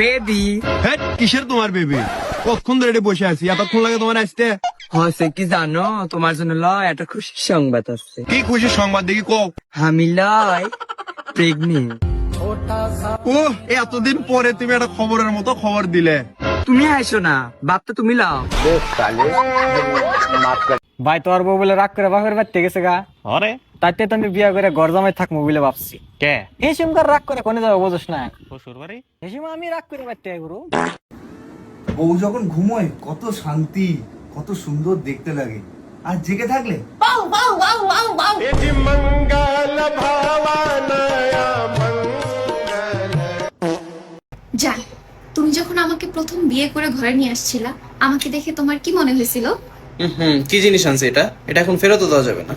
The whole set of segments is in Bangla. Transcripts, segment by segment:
বেবি হ্যাঁ কিসের তোমার বেবি কতক্ষণ ধরে এটা বসে আছি? এতক্ষণ লাগে তোমার আসতে? হয়েছে কি জানো? তোমার জন্য লয় একটা খুশি সংবাদ আছে কি খুশি সংবাদ দেখি কও। আমি লয় প্রেগনেন্ট ও এতদিন পরে তুমি একটা খবরের মতো খবর দিলে। তুমি আইসো না বাপ তো তুমি লাও। ভাই তোর বউ বলে রাগ করে বাপের বাড়িতে গেছে গা। আরে। তাইতে তো আমি বিয়া করে ঘর জামাই থাকব বলে ভাবছি। কে? রাগ করে কোনে যাব বুঝোস না? শ্বশুর বাড়ি? এই আমি রাগ করে বাড়তে গুরু। বউ যখন ঘুমোয় কত শান্তি কত সুন্দর দেখতে লাগে। আর জেগে থাকলে? জান তুমি যখন আমাকে প্রথম বিয়ে করে ঘরে নিয়ে আসছিলা আমাকে দেখে তোমার কি মনে হয়েছিল? হুম কি জিনিস আনছে এটা? এটা এখন ফেরতও দেওয়া যাবে না।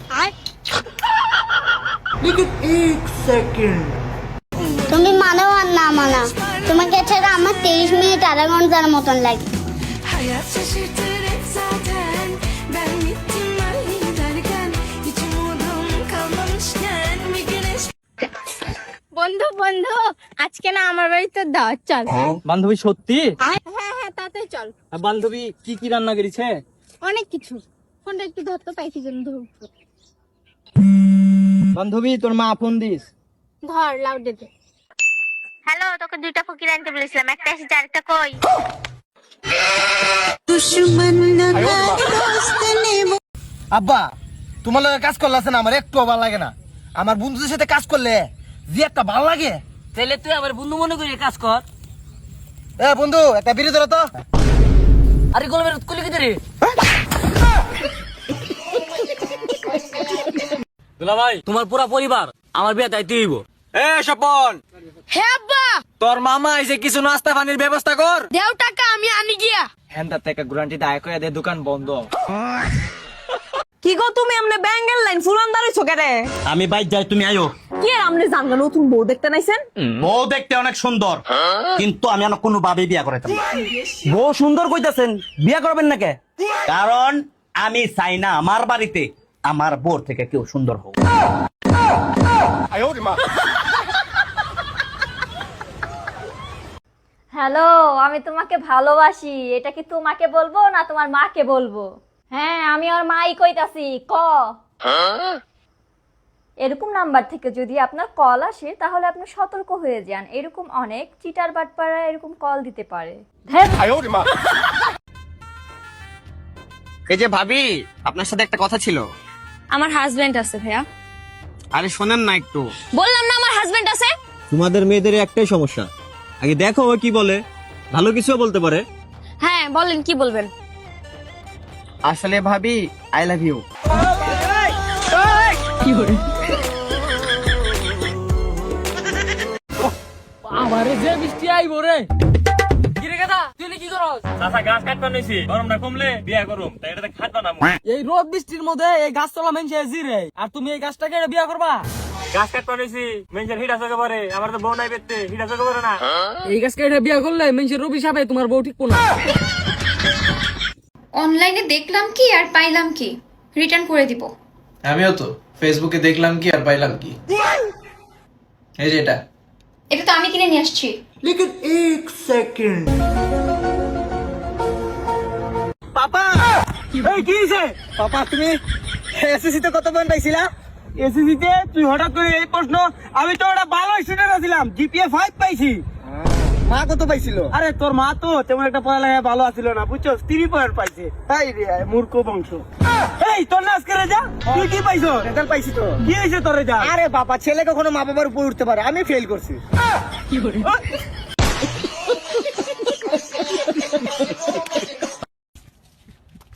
তুমি মানো আর না মানা। তোমাকে ছাড়া আমার তেইশ মিনিট আধা ঘণ্টার মতন লাগে। Hayat şaşırtır hep zaten Ben gittim ben giderken Hiç umudum kalmamışken Bir güneş বন্ধু বন্ধু আজকে না আমার বাড়িতে দাওয়াত চল। বান্ধবী সত্যি? হ্যাঁ হ্যাঁ তাতে চল। বান্ধবী কি কি রান্না করেছে? অনেক কিছু। ফোনটা একটু ধরতে পাইছি জন্য ধরবো বান্ধবী তোর মা ফোন দিস। ধর লাউডে দে হ্যালো তোকে দুইটা ফকির আনতে বলেছিলাম। একটা এসেছে আরেকটা কই? আব্বা তোমার লগে কাজ করলে আছে না? আমার একটু ভালো লাগে না। আমার বন্ধুদের সাথে কাজ করলে যে একটা ভালো লাগে। তাহলে তুই আবার বন্ধু মনে করে কাজ কর। এ বন্ধু একটা বিড়ি ধরো তো। আরে গলমের উৎকলি কি রে? দুলা ভাই তোমার পুরা পরিবার আমার বিয়ে দায়িত্ব হইব। এ স্বপন! হে আব্বা! তোর মামা এসে কিছু নাস্তা পানির ব্যবস্থা কর। দেও টাকা আমি আনি গিয়া। হ্যাঁ থেকে গ্যারান্টি দায় করে দে দোকান বন্ধ। কি গো তুমি আমনে ব্যাঙ্গেল লাইন ফুলান দাঁড়াইছো কেরে আমি বাইক যাই তুমি আয়ো। কি আর আমনে জানগা নতুন বউ দেখতে নাইছেন? বউ দেখতে অনেক সুন্দর কিন্তু আমি আমার কোনো ভাবে বিয়া করাইতাম না। বউ সুন্দর কইতাছেন বিয়া করবেন না কে? কারণ আমি চাই না আমার বাড়িতে আমার বোর থেকে কেউ সুন্দর হোক। হ্যালো আমি তোমাকে ভালোবাসি। এটা কি তোমাকে বলব না তোমার মাকে বলব? হ্যাঁ আমি আর মাই কইতাছি ক। এরকম নাম্বার থেকে যদি আপনার কল আসে তাহলে আপনি সতর্ক হয়ে যান। এরকম অনেক চিটার বাটপাড়া এরকম কল দিতে পারে। এই যে ভাবি আপনার সাথে একটা কথা ছিল। আমার হাজবেন্ড আছে ভাইয়া। আরে শোনেন না একটু। বললাম না আমার হাজবেন্ড আছে? তোমাদের মেয়েদের একটাই সমস্যা। আগে দেখো ও কি বলে। ভালো কিছু বলতে পারে। হ্যাঁ বলেন কি বলবেন? আসলে ভাবি আই লাভ ইউ আমারে যে বৃষ্টি আইব রে। এই রোদ বৃষ্টির মধ্যে এই গাছ তলা মেনছে জিরে আর তুমি এই গাছটাকে বিয়া করবা? গাছ কাটবা নইছি মেঞ্জের হিডা চোখে পরে আমার তো বউ নাই পেতে হিডা চোখে পরে না। এই গাছ কেটে বিয়া করলে মেনছে রবি সাহেব তোমার বউ ঠিক না। অনলাইনে দেখলাম কি আর পাইলাম কি? রিটার্ন করে দিব। আমিও তো ফেসবুকে দেখলাম কি আর পাইলাম কি? এই যে এটা। এটা তো আমি কিনে নিয়ে আসছি। লেকিন এক সেকেন্ড পাপা! এই কি হইছে? পাপা তুমি এসএসসি তে কত পয়েন্ট পাইছিলা? এসএসসি তে তুই হঠাৎ করে এই প্রশ্ন আমি তো ওটা ভালো স্টুডেন্ট ছিলাম জিপিএ ফাইভ পাইছি। মা কত পাইছিল? আরে তোর মা তো তেমন একটা পড়ালেখা ভালো আছিল না বুঝছ পয়েন্ট পাইছে। তাই রে মূর্খ বংশ। এই তোর নাচ করে যা? তুই কি পাইছো? রেজাল্ট পাইছি তো। কি হয়েছে তোর যা আরে বাবা ছেলে কখনো মা বাবার উপর উঠতে পারে আমি ফেল করছি।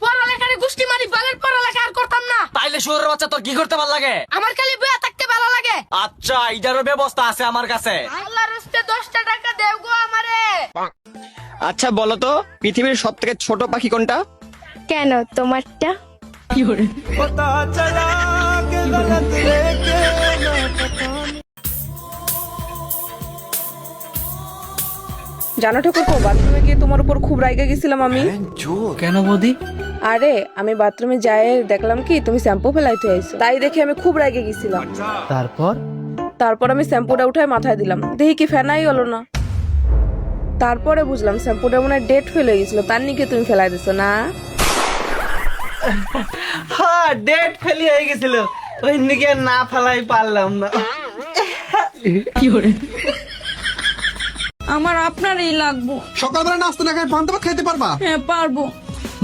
পড়ালেখারে গুষ্টি মারি বালের পড়ালেখা আর করতাম না। তাইলে বাচ্চা তোর কি করতে ভালো লাগে? আমার খালি বইয়া থাকতে ভালো লাগে। আচ্ছা এটারও ব্যবস্থা আছে আমার কাছে আল্লাহর হস্তে দশটা টাকা দেও গো আমারে আচ্ছা বলো তো পৃথিবীর সব থেকে ছোট পাখি কোনটা? কেন তোমারটা? জানো ঠাকুর বাথরুমে গিয়ে তোমার উপর খুব রাইগে গেছিলাম আমি। কেন বৌদি? আরে আমি বাথরুমে যাই দেখলাম কি তুমি শ্যাম্পু ফেলাইতে আইছো। তাই দেখে আমি খুব রাইগে গেছিলাম। তারপর? তারপর আমি শ্যাম্পুটা উঠায় মাথায় দিলাম। দেখি কি ফেনাই হলো না। তারপরে বুঝলাম শ্যাম্পুটা মনে হয় ডেট ফেল হয়ে গেছিল। তার নিকে তুমি ফেলাই দিছো না? হ্যাঁ ডেট ফেলি হয়ে গেছিল। ওই নিকে না ফেলাই পারলাম না। আমার আপনারই লাগবো। সকালবেলা নাস্তা না খাই পান্তা ভাত খাইতে পারবা? হ্যাঁ পারব।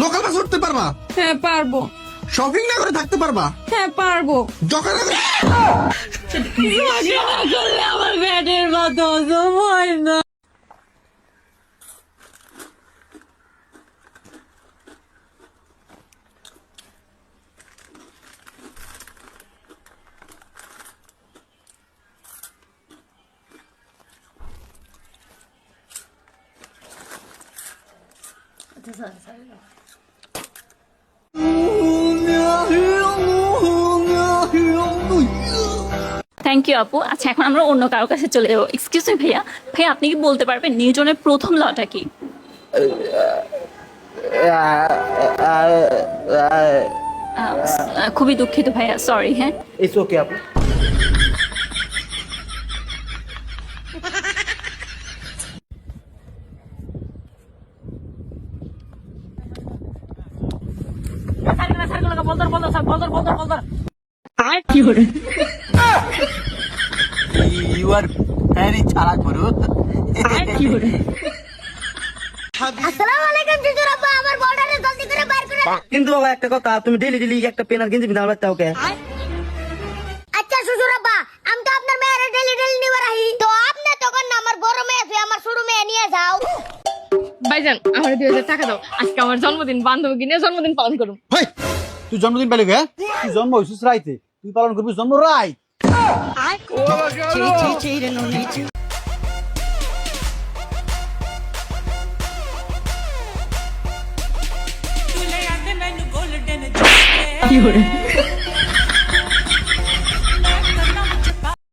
লোকাল বাস উঠতে পারবা? হ্যাঁ পারব। শপিং না করে থাকতে পারবা? হ্যাঁ পারব। যখন আমার ব্যাটের কথা হয় না। থ্যাংক ইউ আপু আচ্ছা এখন আমরা অন্য কারও কাছে চলে যাব। এক্সকিউজ মি ভাইয়া। ভাইয়া আপনি কি বলতে পারবেন? নিউটনের প্রথম লটা কি? খুবই দুঃখিত ভাইয়া। সরি হ্যাঁ? ইটস ওকে আপু ইউ আর ভেরি চালাক বড় কিন্তু বাবা একটা কথা তুমি ডেলি ডেলি একটা পেন আর গেঞ্জি বিধান লাগতে ওকে আচ্ছা শ্বশুর আব্বা আমি তো আপনার মেয়ের ডেলি ডেলি নিয়ে রাখি তো আপনি তখন না আমার বড় মেয়ে আছে আমার ছোট মেয়ে নিয়ে যাও। ভাইজান আমার দুই হাজার টাকা দাও। আজকে আমার জন্মদিন বান্ধবী কিনে জন্মদিন পালন করুন তুই জন্মদিন পেলি গে তুই জন্ম হইছিস রাইতে। তুই পালন করবি জন্ম রাই। কি